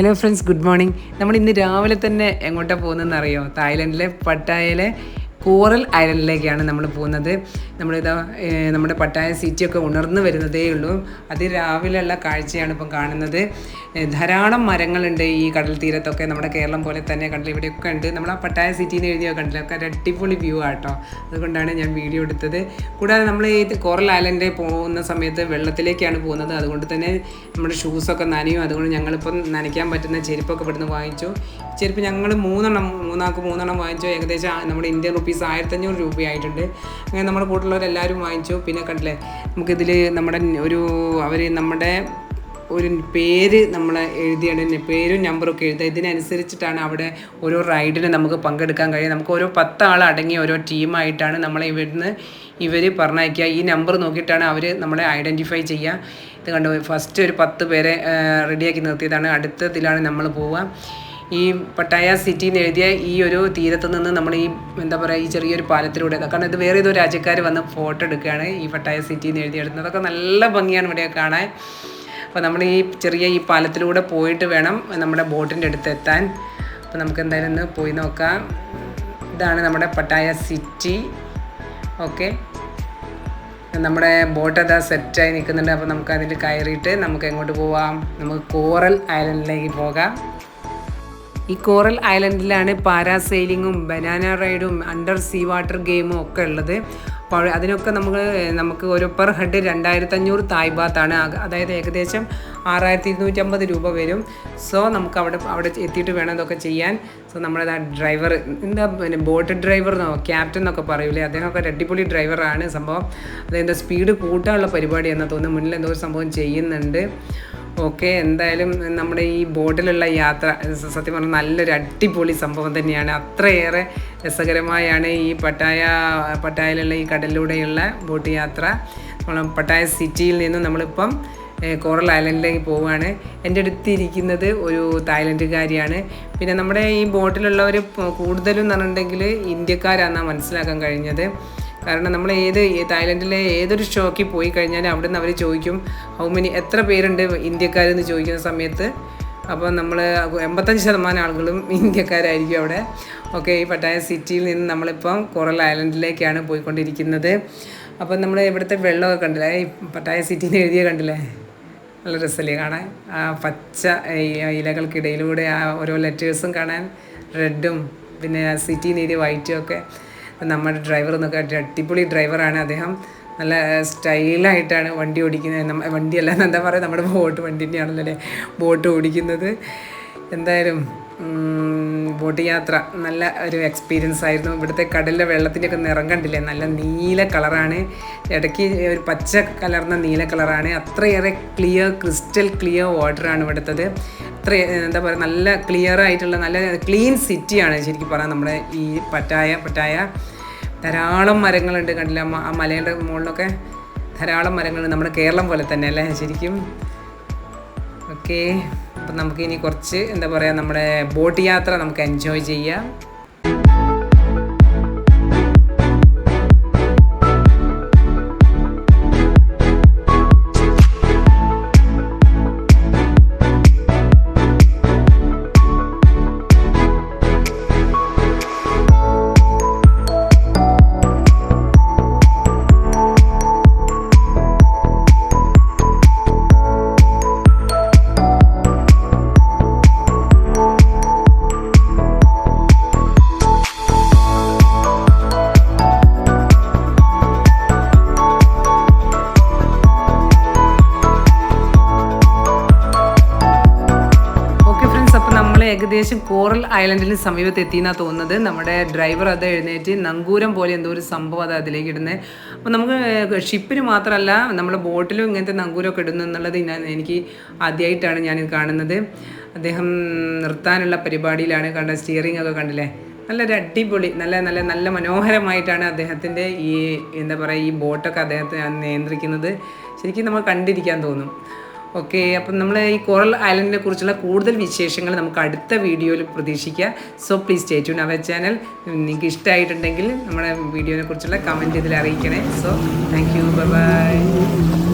Hello friends good morning നമ്മൾ ഇന്ന് രാവിലെ തന്നെ എങ്ങോട്ടാണ് പോകുന്നതെന്ന് അറിയോ തായ്ലൻഡിലെ പട്ടായയിലെ കോറൽ ഐലൻഡിലേക്കാണ് നമ്മൾ പോകുന്നത്. നമ്മളിതാ നമ്മുടെ പട്ടായ സിറ്റിയൊക്കെ ഉണർന്നു വരുന്നതേ ഉള്ളൂ. അതിരാവിലെയുള്ള കാഴ്ചയാണ് ഇപ്പം കാണുന്നത്. ധാരാളം മരങ്ങളുണ്ട് ഈ കടൽ തീരത്തൊക്കെ. നമ്മുടെ കേരളം പോലെ തന്നെ കടൽ ഇവിടെയൊക്കെ ഉണ്ട്. നമ്മൾ ആ പട്ടായ സിറ്റിന്ന് എഴുതിയോ കണ്ടില്ല ഒക്കെ അടിപൊളി വ്യൂ ആട്ടോ. അതുകൊണ്ടാണ് ഞാൻ വീഡിയോ എടുത്തത്. കൂടാതെ നമ്മൾ ഈ കോറൽ ഐലൻഡിൽ പോകുന്ന സമയത്ത് വെള്ളത്തിലേക്കാണ് പോകുന്നത്. അതുകൊണ്ട് തന്നെ നമ്മുടെ ഷൂസൊക്കെ നനയും. അതുകൊണ്ട് ഞങ്ങളിപ്പം നനയ്ക്കാൻ പറ്റുന്ന ചെരുപ്പൊക്കെ ഇവിടുന്ന് വാങ്ങിച്ചു. ചെരുപ്പ് ഞങ്ങൾ മൂന്നെണ്ണം മൂന്നാൾക്ക് മൂന്നെണ്ണം വാങ്ങിച്ചു. ഏകദേശം നമ്മുടെ ഇന്ത്യൻ റുപ്പീസ് ആയിരത്തഞ്ഞൂറ് രൂപയായിട്ടുണ്ട്. അങ്ങനെ നമ്മുടെ കൂട്ടുള്ളവരെല്ലാവരും വാങ്ങിച്ചു. പിന്നെ കണ്ടില്ലേ നമുക്കിതിൽ നമ്മുടെ ഒരു അവർ നമ്മുടെ ഒരു പേര് നമ്മൾ എഴുതിയാണ് പേരും നമ്പറും ഒക്കെ എഴുതുക. ഇതിനനുസരിച്ചിട്ടാണ് അവിടെ ഓരോ റൈഡിന് നമുക്ക് പങ്കെടുക്കാൻ കഴിയുക. നമുക്ക് ഓരോ പത്താൾ അടങ്ങിയ ഓരോ ടീമായിട്ടാണ് നമ്മളെ ഇവിടുന്ന് ഇവർ പറഞ്ഞയക്കുക. ഈ നമ്പർ നോക്കിയിട്ടാണ് അവർ നമ്മളെ ഐഡന്റിഫൈ ചെയ്യുക. ഇത് കണ്ടു ഫസ്റ്റ് ഒരു പത്ത് പേരെ റെഡിയാക്കി നിർത്തിയതാണ്. അടുത്തതിലാണ് നമ്മൾ പോവുക. ഈ പട്ടായ സിറ്റി എന്ന് എഴുതിയ ഈ ഒരു തീരത്ത് നിന്ന് നമ്മൾ ഈ എന്താ പറയുക ഈ ചെറിയൊരു പാലത്തിലൂടെ കാരണം ഇത് വേറെ ഏതോ രാജ്യക്കാർ വന്ന് ഫോട്ടോ എടുക്കുകയാണ് ഈ പട്ടായ സിറ്റി എന്ന് എഴുതിയെടുക്കുന്നത് അതൊക്കെ നല്ല ഭംഗിയാണ് ഇവിടെ കാണാൻ. അപ്പോൾ നമ്മൾ ഈ ചെറിയ ഈ പാലത്തിലൂടെ പോയിട്ട് വേണം നമ്മുടെ ബോട്ടിന്റെ അടുത്ത് എത്താൻ. അപ്പോൾ നമുക്ക് എന്തായാലും ഒന്ന് പോയി നോക്കാം. ഇതാണ് നമ്മുടെ പട്ടായ സിറ്റി ഓക്കെ നമ്മുടെ ബോട്ട് അതാ സെറ്റായി നിൽക്കുന്നുണ്ട്. അപ്പോൾ നമുക്ക് അതിൽ കയറിയിട്ട് നമുക്ക് എങ്ങോട്ട് പോവാം? നമുക്ക് കോറൽ ഐലൻഡിലേക്ക് പോകാം. ഈ കോറൽ ഐലൻഡിലാണ് പാരാസെയിലിങ്ങും ബനാന റൈഡും അണ്ടർ സീ വാട്ടർ ഗെയിമും ഒക്കെ ഉള്ളത്. അപ്പോൾ അതിനൊക്കെ നമുക്ക് നമുക്ക് ഒരു പെർ ഹെഡ് രണ്ടായിരത്തഞ്ഞൂറ് തായ്ബാത്താണ് അതായത് ഏകദേശം ആറായിരത്തി ഇരുന്നൂറ്റമ്പത് രൂപ വരും. സോ നമുക്ക് അവിടെ അവിടെ എത്തിയിട്ട് വേണം ഇതൊക്കെ ചെയ്യാൻ. സോ നമ്മുടെ ഡ്രൈവർ എന്താ പിന്നെ ബോട്ട് ഡ്രൈവർ എന്നോ ക്യാപ്റ്റൻ എന്നൊക്കെ പറയൂലേ? അദ്ദേഹമൊക്കെ അടിപൊളി ഡ്രൈവറാണ്. സംഭവം അതെന്താ സ്പീഡ് കൂട്ടാനുള്ള പരിപാടിയെന്ന് തോന്നുന്നു. മുന്നിൽ എന്തോ ഒരു സംഭവം ചെയ്യുന്നുണ്ട്. ഓക്കെ എന്തായാലും നമ്മുടെ ഈ ബോട്ടിലുള്ള യാത്ര സത്യം പറഞ്ഞാൽ നല്ലൊരു അടിപൊളി സംഭവം തന്നെയാണ്. അത്രയേറെ രസകരമായാണ് ഈ പട്ടായ പട്ടായയിലുള്ള ഈ കടലിലൂടെയുള്ള ബോട്ട് യാത്ര. നമ്മൾ പട്ടായ സിറ്റിയിൽ നിന്ന് നമ്മളിപ്പം കോറൽ ഐലൻഡിലേക്ക് പോവുകയാണ് എന്റെ അടുത്ത് ഇരിക്കുന്നത് ഒരു തായ്ലൻഡുകാരിയാണ്. പിന്നെ നമ്മുടെ ഈ ബോട്ടിലുള്ളവർ കൂടുതലും എന്ന് പറഞ്ഞിട്ടുണ്ടെങ്കിൽ ഇന്ത്യക്കാരാണെന്നാണ് മനസ്സിലാക്കാൻ കഴിഞ്ഞത്. കാരണം നമ്മൾ ഏത് തായ്ലൻഡിലെ ഏതൊരു ഷോക്കിൽ പോയി കഴിഞ്ഞാൽ അവിടെ നിന്ന് അവർ ചോദിക്കും ഹൗ മെനി എത്ര പേരുണ്ട് ഇന്ത്യക്കാരെന്ന് ചോദിക്കുന്ന സമയത്ത്? അപ്പോൾ നമ്മൾ എൺപത്തഞ്ച് ശതമാനം ആളുകളും ഇന്ത്യക്കാരായിരിക്കും അവിടെ. ഓക്കെ ഈ പട്ടായ സിറ്റിയിൽ നിന്ന് നമ്മളിപ്പം കോറൽ ഐലൻഡിലേക്കാണ് പോയിക്കൊണ്ടിരിക്കുന്നത്. അപ്പം നമ്മൾ ഇവിടുത്തെ വെള്ളമൊക്കെ കണ്ടില്ലേ? ഈ പട്ടായ സിറ്റിയിൽ എഴുതിയ കണ്ടില്ലേ? നല്ല രസമല്ലേ കാണാൻ? ആ പച്ച ഇലകൾക്കിടയിലൂടെ ആ ഓരോ ലെറ്റേഴ്സും കാണാൻ റെഡും പിന്നെ സിറ്റി നേരിയ വൈറ്റും ഒക്കെ. നമ്മുടെ ഡ്രൈവർ എന്നൊക്കെ അടിപൊളി ഡ്രൈവറാണ് അദ്ദേഹം നല്ല സ്റ്റൈലായിട്ടാണ് വണ്ടി ഓടിക്കുന്നത്. വണ്ടിയല്ല എന്താ പറയുക നമ്മുടെ ബോട്ട് വണ്ടി തന്നെയാണല്ലോ അല്ലേ? ബോട്ട് ഓടിക്കുന്നത്. എന്തായാലും ബോട്ട് യാത്ര നല്ല ഒരു എക്സ്പീരിയൻസ് ആയിരുന്നു. ഇവിടുത്തെ കടലിലെ വെള്ളത്തിന്റെയൊക്കെ നിറം കണ്ടില്ലേ? നല്ല നീല കളറാണ് ഇടയ്ക്ക് ഒരു പച്ച കലർന്ന നീല കളറാണ് അത്രയേറെ ക്ലിയർ ക്രിസ്റ്റൽ ക്ലിയർ വാട്ടറാണ് ഇവിടുത്തത്. അത്ര എന്താ പറയുക നല്ല ക്ലിയർ ആയിട്ടുള്ള നല്ല ക്ലീൻ സിറ്റിയാണ് ശരിക്കും പറയാം നമ്മുടെ ഈ പട്ടായ പട്ടായ ധാരാളം മരങ്ങളുണ്ട് കണ്ടില്ല? ആ മലയുടെ മുകളിലൊക്കെ ധാരാളം മരങ്ങളുണ്ട്. നമ്മുടെ കേരളം പോലെ തന്നെ അല്ലേ ശരിക്കും? ഓക്കെ അപ്പം നമുക്ക് ഇനി കുറച്ച് എന്താ പറയുക നമ്മുടെ ബോട്ട് യാത്ര നമുക്ക് എൻജോയ് ചെയ്യാം. ഏകദേശം കോറൽ ഐലൻഡിന് സമീപത്ത് എത്തിയെന്നാണ് തോന്നുന്നത്. നമ്മുടെ ഡ്രൈവർ അത് എഴുന്നേറ്റ് നങ്കൂരം പോലെ എന്തോ ഒരു സംഭവം അത് അതിലേക്ക് ഇടുന്നത് അപ്പോൾ നമുക്ക് ഷിപ്പിന് മാത്രമല്ല നമ്മുടെ ബോട്ടിലും ഇങ്ങനത്തെ നങ്കൂരമൊക്കെ ഇടുന്നു എന്നുള്ളത് ഞാൻ എനിക്ക് ആദ്യമായിട്ടാണ് ഞാനിത് കാണുന്നത്. അദ്ദേഹം നിർത്താനുള്ള പരിപാടിയിലാണ് കണ്ട സ്റ്റിയറിംഗ് ഒക്കെ കണ്ടില്ലേ? നല്ലൊരു അടിപൊളി നല്ല നല്ല നല്ല മനോഹരമായിട്ടാണ് അദ്ദേഹത്തിന്റെ ഈ എന്താ പറയുക ഈ ബോട്ടൊക്കെ അദ്ദേഹത്തെ നിയന്ത്രിക്കുന്നത്. ശരിക്കും നമ്മൾ കണ്ടിരിക്കാൻ തോന്നും. ഓക്കെ അപ്പം നമ്മൾ ഈ കോറൽ ഐലൻഡിനെ കുറിച്ചുള്ള കൂടുതൽ വിശേഷങ്ങൾ നമുക്ക് അടുത്ത വീഡിയോയിൽ പ്രതീക്ഷിക്കുക so please stay tune our channel നിങ്ങൾക്ക് ഇഷ്ടമായിട്ടുണ്ടെങ്കിൽ നമ്മുടെ വീഡിയോനെ കുറിച്ചുള്ള കമന്റ് ഇതിൽ അറിയിക്കണേ. So thank you bye